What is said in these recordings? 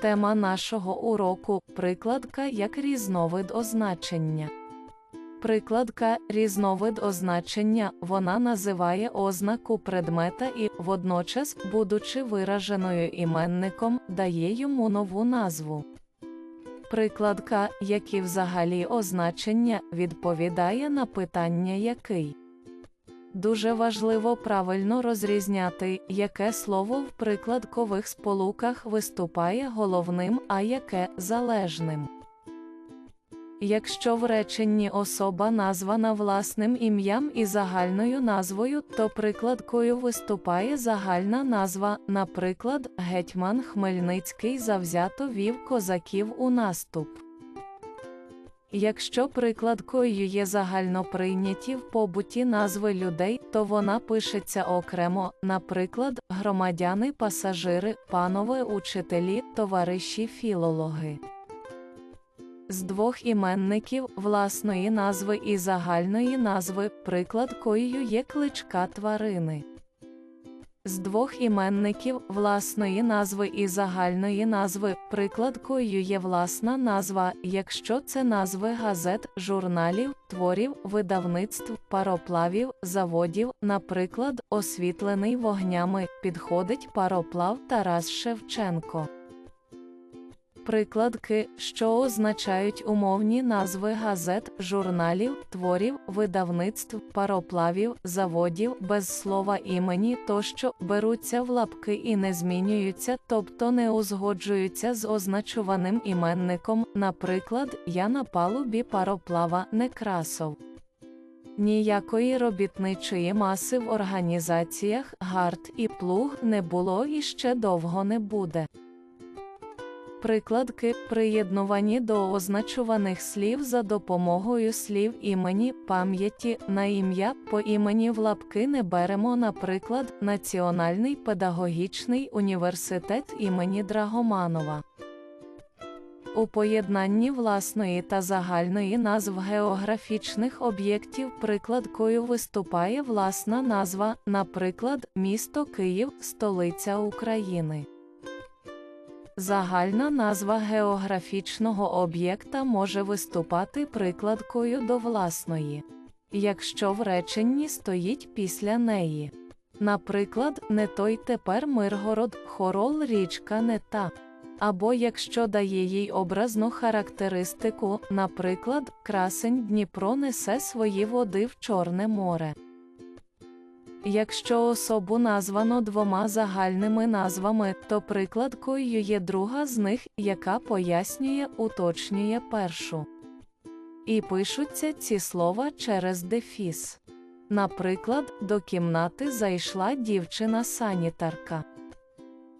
Тема нашого уроку прикладка як різновид означення. Прикладка різновид означення вона називає ознаку предмета і, водночас, будучи вираженою іменником, дає йому нову назву. Прикладка, як і взагалі означення, відповідає на питання який. Дуже важливо правильно розрізняти, яке слово в прикладкових сполуках виступає головним, а яке залежним. Якщо в реченні особа названа власним ім'ям і загальною назвою, то прикладкою виступає загальна назва, наприклад, гетьман Хмельницький завзято вів козаків у наступ. Якщо прикладкою є загальноприйняті в побуті назви людей, то вона пишеться окремо, наприклад, громадяни, пасажири, панове учителі, товариші філологи. З двох іменників власної назви і загальної назви прикладкою є кличка тварини. З двох іменників власної назви і загальної назви прикладкою є власна назва, якщо це назви газет, журналів, творів, видавництв, пароплавів, заводів, наприклад, освітлений вогнями, підходить пароплав Тарас Шевченко. Прикладки, що означають умовні назви газет, журналів, творів, видавництв, пароплавів, заводів без слова імені тощо беруться в лапки і не змінюються, тобто не узгоджуються з означуваним іменником, наприклад, я на палубі пароплава Некрасов. Ніякої робітничої маси в організаціях гард і плуг не було і ще довго не буде. Прикладки, приєднувані до означуваних слів за допомогою слів імені, пам'яті на ім'я по імені в лапки не беремо, наприклад, Національний педагогічний університет імені Драгоманова. У поєднанні власної та загальної назв географічних об'єктів прикладкою виступає власна назва, наприклад, місто Київ, столиця України. Загальна назва географічного об'єкта може виступати прикладкою до власної, якщо в реченні стоїть після неї. Наприклад, не той тепер Миргород, хорол річка не та. Або якщо дає їй образну характеристику, наприклад, красень Дніпро несе свої води в Чорне море. Якщо особу названо двома загальними назвами, то прикладкою є друга з них, яка пояснює, уточнює першу. І пишуться ці слова через дефіс. Наприклад, до кімнати зайшла дівчина-санітарка.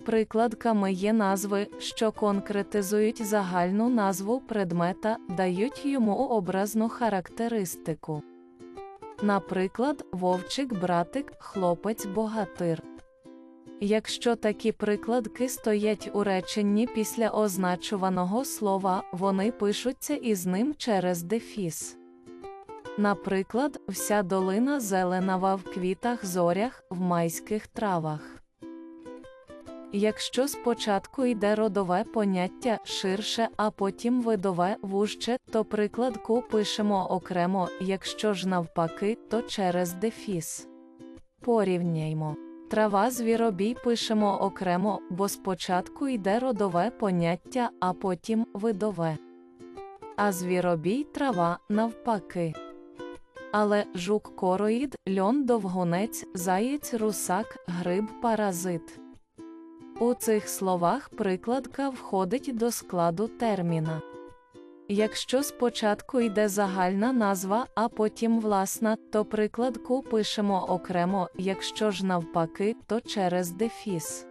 Прикладками є назви, що конкретизують загальну назву предмета, дають йому образну характеристику. Наприклад, вовчик, братик, хлопець, богатир. Якщо такі прикладки стоять у реченні після означуваного слова, вони пишуться із ним через дефіс. Наприклад, вся долина зеленава в квітах зорях, в майських травах. Якщо спочатку йде родове поняття ширше, а потім видове вужче, то прикладку пишемо окремо, якщо ж навпаки, то через дефіс. Порівняймо. Трава звіробій пишемо окремо, бо спочатку йде родове поняття, а потім видове. А звіробій трава навпаки. Але жук короїд, льон довгунець, заєць русак, гриб паразит. У цих словах прикладка входить до складу терміна. Якщо спочатку йде загальна назва, а потім власна, то прикладку пишемо окремо, якщо ж навпаки, то через дефіс.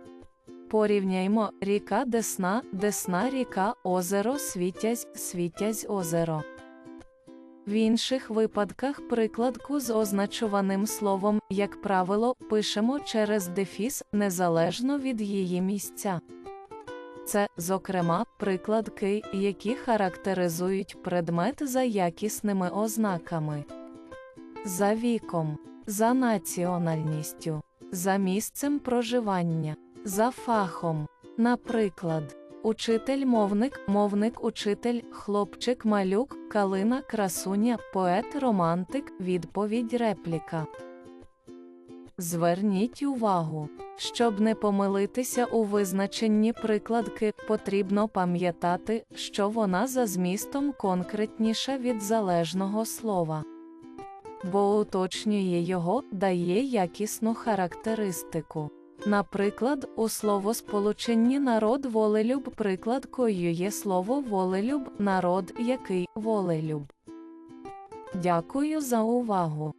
Порівняймо ріка Десна, Десна ріка, озеро Світязь, Світязь озеро. В інших випадках прикладку з означуваним словом, як правило, пишемо через дефіс незалежно від її місця. Це, зокрема, прикладки, які характеризують предмет за якісними ознаками, за віком, за національністю, за місцем проживання, за фахом. Наприклад, учитель, мовник, мовник, учитель, хлопчик, малюк, калина, красуня, поет, романтик, відповідь, репліка. Зверніть увагу. Щоб не помилитися у визначенні прикладки, потрібно пам'ятати, що вона за змістом конкретніша від залежного слова, бо уточнює його, дає якісну характеристику. Наприклад, у словосполученні народ волелюб прикладкою є слово волелюб, народ який волелюб. Дякую за увагу.